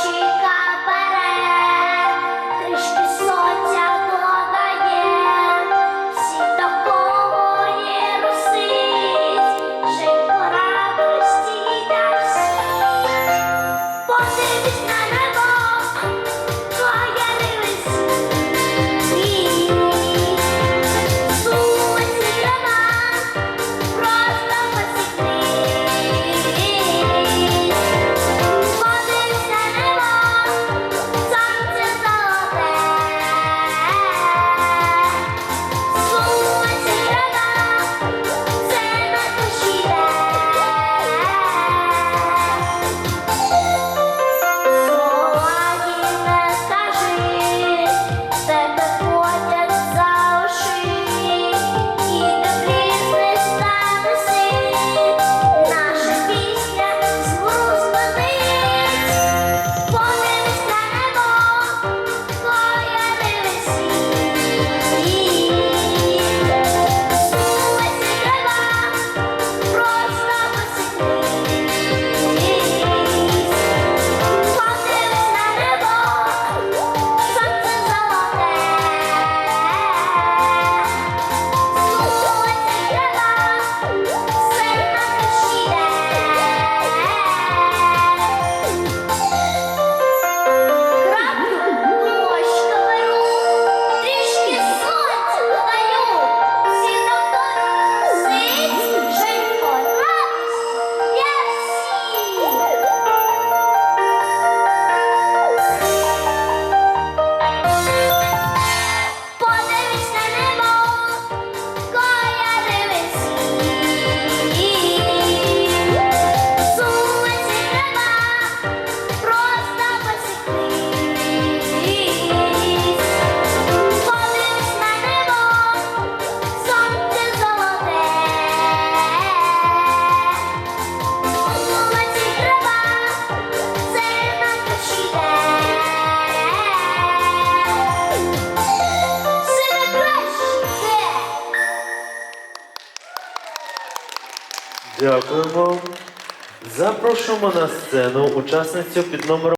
she Дякуємо. Запрошуємо на сцену учасницю під номером